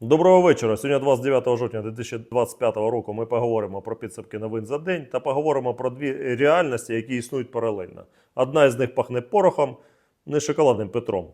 Доброго вечора. Сьогодні 29 жовтня 2025 року ми поговоримо про підсумки новин за день та поговоримо про дві реальності, які існують паралельно. Одна із них пахне порохом, не шоколадним Петром,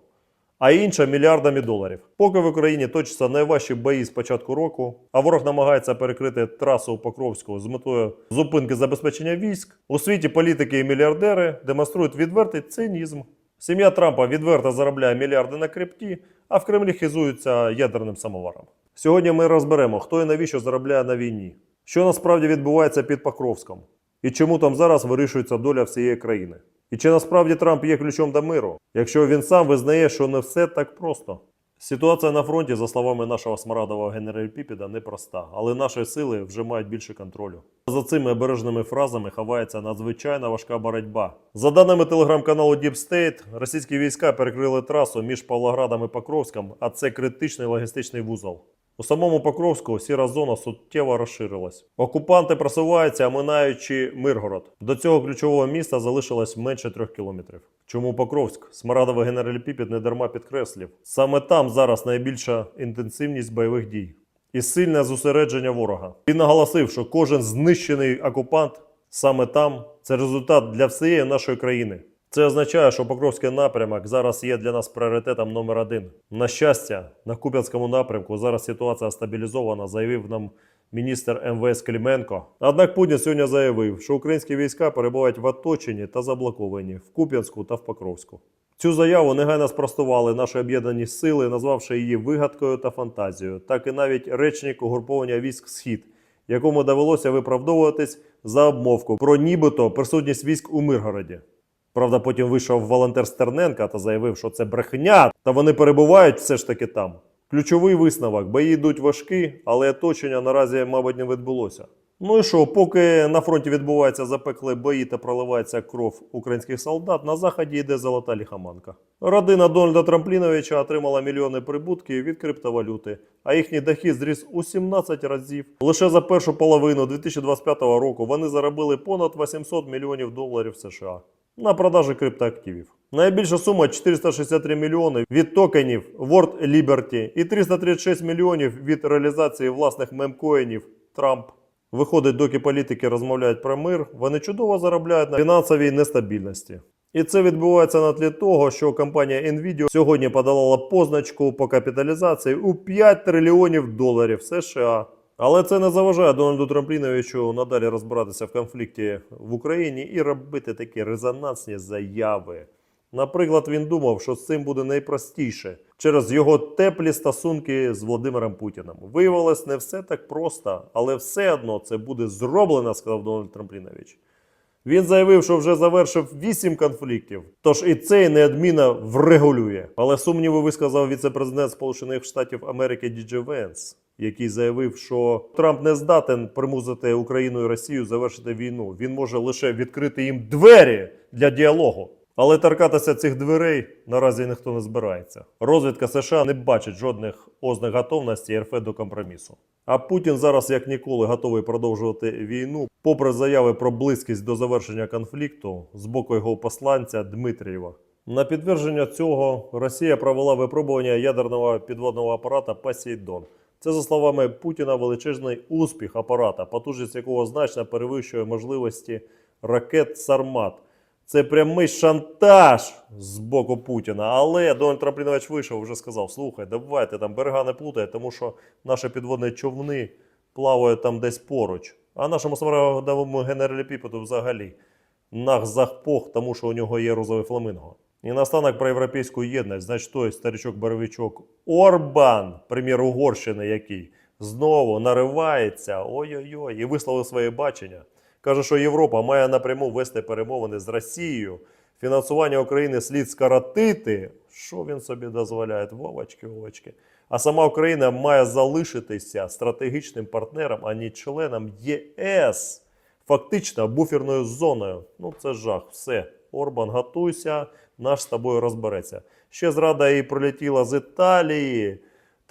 а інша мільярдами доларів. Поки в Україні точаться найважчі бої з початку року, а ворог намагається перекрити трасу Покровську з метою зупинки забезпечення військ, у світі політики і мільярдери демонструють відвертий цинізм. Сім'я Трампа відверто заробляє мільярди на крипті, а в Кремлі хизуються ядерним самоваром. Сьогодні ми розберемо, хто і навіщо заробляє на війні, що насправді відбувається під Покровськом, і чому там зараз вирішується доля всієї країни. І чи насправді Трамп є ключом до миру, якщо він сам визнає, що не все так просто. Ситуація на фронті, за словами нашого смарадового генерала Піпіда, непроста, але наші сили вже мають більше контролю. За цими обережними фразами ховається надзвичайно важка боротьба. За даними телеграм-каналу Deep State, російські війська перекрили трасу між Павлоградом і Покровськом, а це критичний логістичний вузол. У самому Покровську сіра зона суттєво розширилась. Окупанти просуваються, оминаючи Миргород. До цього ключового міста залишилось менше трьох кілометрів. Чому Покровськ? Смарадовий генераль Піпіт не дарма підкреслив. Саме там зараз найбільша інтенсивність бойових дій і сильне зосередження ворога. Він наголосив, що кожен знищений окупант саме там це результат для всієї нашої країни. Це означає, що Покровський напрямок зараз є для нас пріоритетом номер один. На щастя, на Куп'янському напрямку зараз ситуація стабілізована, заявив нам міністр МВС Клименко. Однак Путін сьогодні заявив, що українські війська перебувають в оточенні та заблоковані в Куп'янську та в Покровську. Цю заяву негайно спростували наші об'єднані сили, назвавши її вигадкою та фантазією, так і навіть речник угруповання військ Схід, якому довелося виправдовуватись за обмовку про нібито присутність військ у Миргороді. Правда, потім вийшов волонтер Стерненка та заявив, що це брехня, та вони перебувають все ж таки там. Ключовий висновок: бої йдуть важкі, але оточення наразі, мабуть, не відбулося. Ну і що, поки на фронті відбуваються запекли бої та проливається кров українських солдат, на заході йде золота ліхаманка. Родина Дональда Трампліновича отримала мільйони прибутків від криптовалюти, а їхній дохід зріс у 17 разів. Лише за першу половину 2025 року вони заробили понад 800 мільйонів доларів США на продажі криптоактивів. Найбільша сума 463 мільйони від токенів World Liberty і 336 мільйонів від реалізації власних мемкоїнів Трамп. Виходить, доки політики розмовляють про мир, вони чудово заробляють на фінансовій нестабільності. І це відбувається на тлі того, що компанія Nvidia сьогодні подолала позначку по капіталізації у 5 трильйонів доларів США. Але це не заважає Дональду Трампліновичу надалі розбиратися в конфлікті в Україні і робити такі резонансні заяви. Наприклад, він думав, що з цим буде найпростіше через його теплі стосунки з Володимиром Путіним. Виявилось, не все так просто, але все одно це буде зроблено, сказав Дональд Трамплінович. Він заявив, що вже завершив вісім конфліктів, тож і цей неодмінно врегулює. Але сумніви висказав віце-президент Сполучених Штатів Америки Діджі Венс, який заявив, що Трамп не здатен примусити Україну і Росію завершити війну. Він може лише відкрити їм двері для діалогу. Але торкатися цих дверей наразі ніхто не збирається. Розвідка США не бачить жодних ознак готовності РФ до компромісу. А Путін зараз як ніколи готовий продовжувати війну, попри заяви про близькість до завершення конфлікту з боку його посланця Дмитрієва. На підтвердження цього Росія провела випробування ядерного підводного апарата Посейдон. Це, за словами Путіна, величезний успіх апарата, потужність якого значно перевищує можливості ракет Сармат. Це прямий шантаж з боку Путіна. Але Дональд Трамплінович вийшов вже сказав: слухай, давайте там берега не плутай, тому що наші підводні човни плавають там десь поруч. А нашому саморадовому генералі Піпету взагалі нах захпох, тому що у нього є розовий фламинго. І наостанок про європейську єдність, значить той старичок-боровичок Орбан, прем'єр Угорщини, який знову наривається, ой-ой-ой, і висловив своє бачення. Каже, що Європа має напряму вести перемовини з Росією. Фінансування України слід скоротити. Що він собі дозволяє? Вовочки, вовочки. А сама Україна має залишитися стратегічним партнером, а не членом ЄС. Фактично буферною зоною. Ну це жах. Все. Орбан, готуйся, наш з тобою розбереться. Ще зрада і прилетіла з Італії.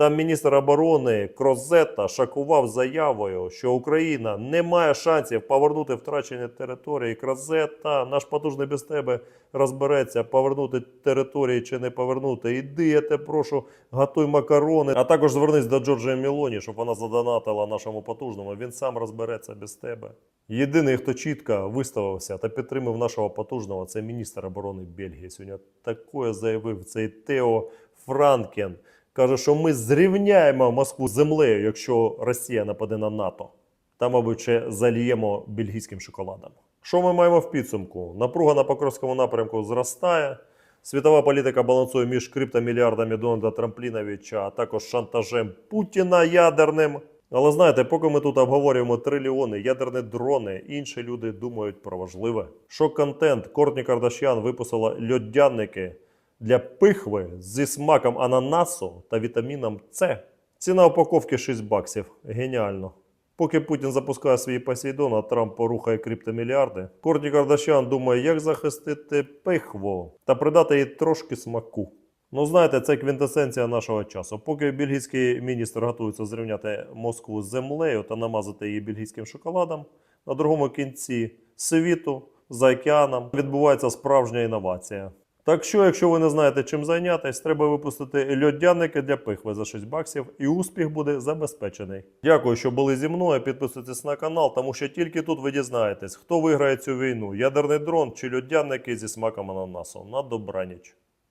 Там міністр оборони Крозета шокував заявою, що Україна не має шансів повернути втрачені території. Крозета, наш потужний без тебе розбереться, повернути території чи не повернути. Іди, я тебе прошу, готуй макарони. А також звернись до Джорджії Мілоні, щоб вона задонатила нашому потужному. Він сам розбереться без тебе. Єдиний, хто чітко виставився та підтримав нашого потужного, це міністр оборони Бельгії. Сьогодні такое заявив цей Тео Франкен. Каже, що ми зрівняємо Москву з землею, якщо Росія нападе на НАТО. Та, мабуть, ще заліємо бельгійським шоколадом. Що ми маємо в підсумку? Напруга на Покровському напрямку зростає. Світова політика балансує між криптомільярдами Дональда Трампліновича, а також шантажем Путіна ядерним. Але знаєте, поки ми тут обговорюємо трильйони, ядерні дрони, інші люди думають про важливе. Шок-контент Кортні Кардашян випустила льодяники для пихви зі смаком ананасу та вітаміном С. Ціна упаковки 6 баксів. Геніально. Поки Путін запускає свій Посейдон, а Трамп порухає криптомільярди, Кортні Кардашян думає, як захистити пихву та придати їй трошки смаку. Ну, знаєте, це квінтесенція нашого часу. Поки бельгійський міністр готується зрівняти Москву з землею та намазати її бельгійським шоколадом, на другому кінці світу за океаном відбувається справжня інновація. Так що, якщо ви не знаєте, чим зайнятися, треба випустити льодяники для пихви за 6 баксів, і успіх буде забезпечений. Дякую, що були зі мною. Підписуйтесь на канал, тому що тільки тут ви дізнаєтесь, хто виграє цю війну: ядерний дрон чи льодяники зі смаком ананасу. На добраніч.